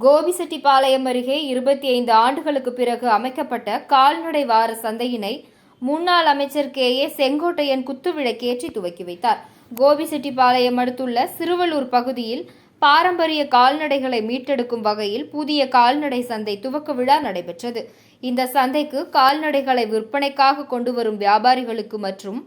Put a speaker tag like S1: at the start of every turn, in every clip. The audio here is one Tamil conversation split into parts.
S1: கோபிசெட்டிப்பாளையம் அருகே இருபத்தி ஐந்து ஆண்டுகளுக்கு பிறகு அமைக்கப்பட்ட கால்நடை வார சந்தையினை முன்னாள் அமைச்சர் கே. ஏ. செங்கோட்டையன் குத்துவிளக்கேற்றி துவக்கி வைத்தார். கோபிசெட்டிப்பாளையம் அடுத்துள்ள சிறுவலூர் பகுதியில் பாரம்பரிய கால்நடைகளை மீட்டெடுக்கும் வகையில் புதிய கால்நடை சந்தை துவக்க விழா நடைபெற்றது. இந்த சந்தைக்கு கால்நடைகளை விற்பனைக்காக கொண்டு வரும் வியாபாரிகளுக்கு மற்றும்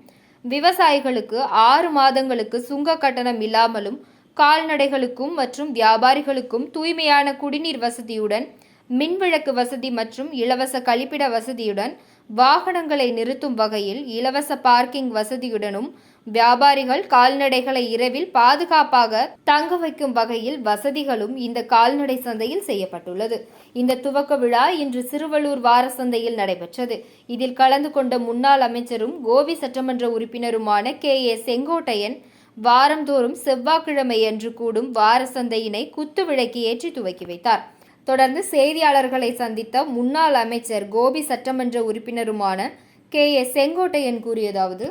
S1: விவசாயிகளுக்கு ஆறு மாதங்களுக்கு சுங்க கட்டணம் இல்லாமலும் கால்நடைகளுக்கும் மற்றும் வியாபாரிகளுக்கும் தூய்மையான குடிநீர் வசதியுடன் மின்விளக்கு வசதி மற்றும் இலவச கழிப்பிட வசதியுடன் வாகனங்களை நிறுத்தும் வகையில் இலவச பார்க்கிங் வசதியுடனும் வியாபாரிகள் கால்நடைகளை இரவில் பாதுகாப்பாக தங்க வைக்கும் வகையில் வசதிகளும் இந்த கால்நடை சந்தையில் செய்யப்பட்டுள்ளது. இந்த துவக்க விழா இன்று சிறுவள்ளூர் வார சந்தையில் நடைபெற்றது. இதில் கலந்து கொண்ட முன்னாள் அமைச்சரும் கோபி சட்டமன்ற உறுப்பினருமான கே ஏ செங்கோட்டையன் வாரந்தோறும் செவ்வாய்க்கிழமையன்று கூடும் வார சந்தையினை குத்து விளக்கு ஏற்றி துவக்கி வைத்தார். தொடர்ந்து செய்தியாளர்களை சந்தித்த முன்னாள் அமைச்சர் கோபி சட்டமன்ற உறுப்பினருமான கே. ஏ செங்கோட்டையன் கூறியதாவது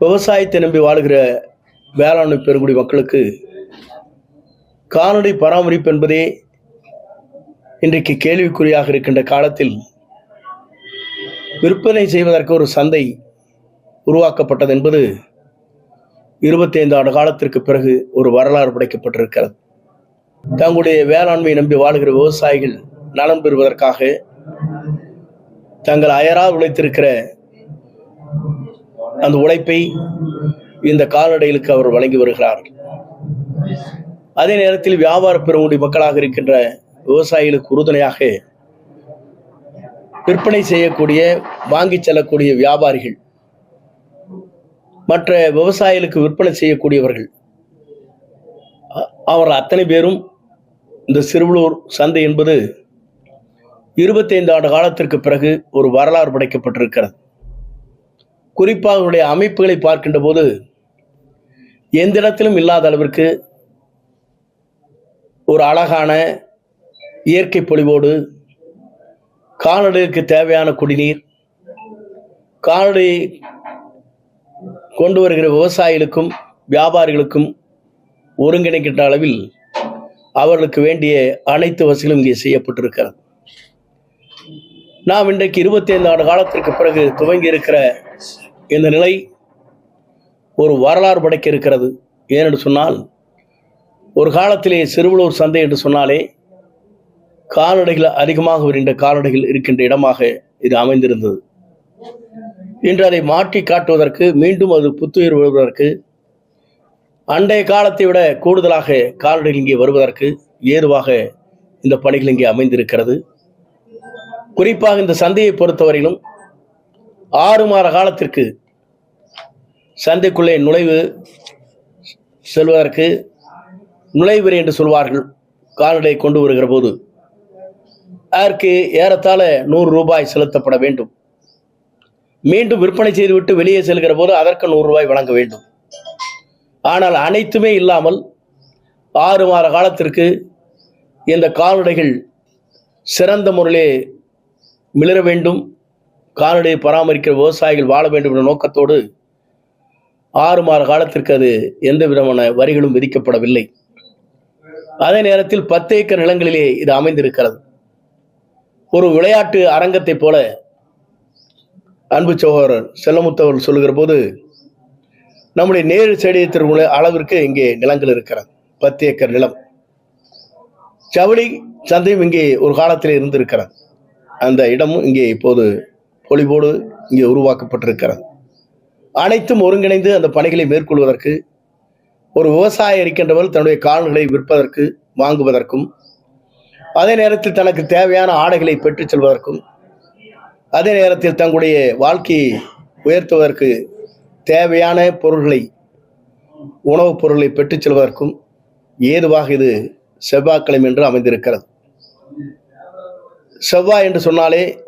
S2: விவசாயத்தை நம்பி வாழுகிற வேளாண்மை பெருங்குடி மக்களுக்கு கால்நடை பராமரிப்பு என்பதே இன்றைக்கு கேள்விக்குறியாக இருக்கின்ற காலத்தில் விற்பனை செய்வதற்கு ஒரு சந்தை உருவாக்கப்பட்டது என்பது இருபத்தைந்து ஆண்டு காலத்திற்கு பிறகு ஒரு வரலாறு படைக்கப்பட்டிருக்கிறது. தங்களுடைய வேளாண்மை நம்பி வாழுகிற விவசாயிகள் நலம் பெறுவதற்காக தங்கள் அயரா உழைத்திருக்கிற அந்த உழைப்பை இந்த கால்நடைகளுக்கு அவர் வழங்கி வருகிறார்கள். அதே நேரத்தில் வியாபார பெருங்குடி மக்களாக இருக்கின்ற விவசாயிகளுக்கு உறுதுணையாக விற்பனை செய்யக்கூடிய வாங்கி செல்லக்கூடிய வியாபாரிகள் மற்ற விவசாயிகளுக்கு விற்பனை செய்யக்கூடியவர்கள். அவர் அத்தனை பேரும் இந்த சிறுவலூர் சந்தை என்பது இருபத்தைந்து ஆண்டு காலத்திற்கு பிறகு ஒரு வரலாறு படைக்கப்பட்டிருக்கிறது. குறிப்பாக அவருடைய அமைப்புகளை பார்க்கின்ற போது எந்த இடத்திலும் இல்லாத அளவிற்கு ஒரு அழகான இயற்கை பொலிவோடு கால்நடைகளுக்கு தேவையான குடிநீர் கால்நடை கொண்டு வருகிற விவசாயிகளுக்கும் வியாபாரிகளுக்கும் ஒருங்கிணைக்கின்ற அளவில் அவர்களுக்கு வேண்டிய அனைத்து வசதிகளும் இங்கே செய்யப்பட்டிருக்கிறது. நாம் இன்றைக்கு இருபத்தி ஐந்து ஆண்டு காலத்திற்கு பிறகு துவங்கி இருக்கிற இந்த நிலை ஒரு வரலாறு படைக்க இருக்கிறது. ஏனென்று சொன்னால் ஒரு காலத்திலே சிறுவலூர் சந்தை என்று சொன்னாலே கால்நடைகள் அதிகமாக வருகின்ற கால்நடைகள் இருக்கின்ற இடமாக இது அமைந்திருந்தது. இன்று அதை மாற்றி காட்டுவதற்கு மீண்டும் அது புத்துயிர் வருவதற்கு அண்டைய காலத்தை விட கூடுதலாக கால்நடைகள் இங்கே வருவதற்கு ஏதுவாக இந்த பணிகள் இங்கே அமைந்திருக்கிறது. குறிப்பாக இந்த சந்தையை பொறுத்தவரையிலும் ஆறு மாத காலத்திற்கு சந்தைக்குள்ளே நுழைவு செல்வதற்கு நுழைவுரை என்று சொல்வார்கள் கால்நடை கொண்டு வருகிற போது. அதற்கு ஏறத்தாழ நூறு ரூபாய் செலுத்தப்பட வேண்டும். மீண்டும் விற்பனை செய்துவிட்டு வெளியே செல்கிற போது அதற்கு நூறு ரூபாய் வழங்க வேண்டும். ஆனால் அனைத்துமே இல்லாமல் ஆறு மாத காலத்திற்கு இந்த கால்நடைகள் சிறந்த முறையிலே மிளர வேண்டும் கால்நடையை பராமரிக்கிற விவசாயிகள் வாழ வேண்டும் என்ற நோக்கத்தோடு ஆறு மாத காலத்திற்கு அது எந்த விதமான வரிகளும் விதிக்கப்படவில்லை. அதே நேரத்தில் பத்து ஏக்கர் நிலங்களிலே இது அமைந்திருக்கிறது. ஒரு விளையாட்டு அரங்கத்தைப் போல அன்பு சகோதரர் செல்லமுத்தவர் சொல்லுகிற போது நம்முடைய நேரு ஸ்டேடியத்திற்கு அளவிற்கு இங்கே நிலங்கள் இருக்கிறது. பத்து ஏக்கர் நிலம். ஜவுளி சந்தையும் இங்கே ஒரு காலத்தில் இருந்திருக்கிறது. அந்த இடமும் இங்கே இப்போது பொலிவோடு இங்கே உருவாக்கப்பட்டிருக்கிறது. அனைத்தும் ஒருங்கிணைந்து அந்த பணிகளை மேற்கொள்வதற்கு ஒரு விவசாயி இருக்கின்றவர் தன்னுடைய கால்களை விற்பதற்கு வாங்குவதற்கும் அதே நேரத்தில் தனக்கு தேவையான ஆடைகளை பெற்றுச் செல்வதற்கும் அதே நேரத்தில் தங்களுடைய வாழ்க்கையை உயர்த்துவதற்கு தேவையான பொருள்களை உணவுப் பொருளை பெற்றுச் செல்வதற்கும் ஏதுவாக இது செவ்வாய்க்கிழமை என்று அமைந்திருக்கிறது. செவ்வாய் என்று சொன்னாலே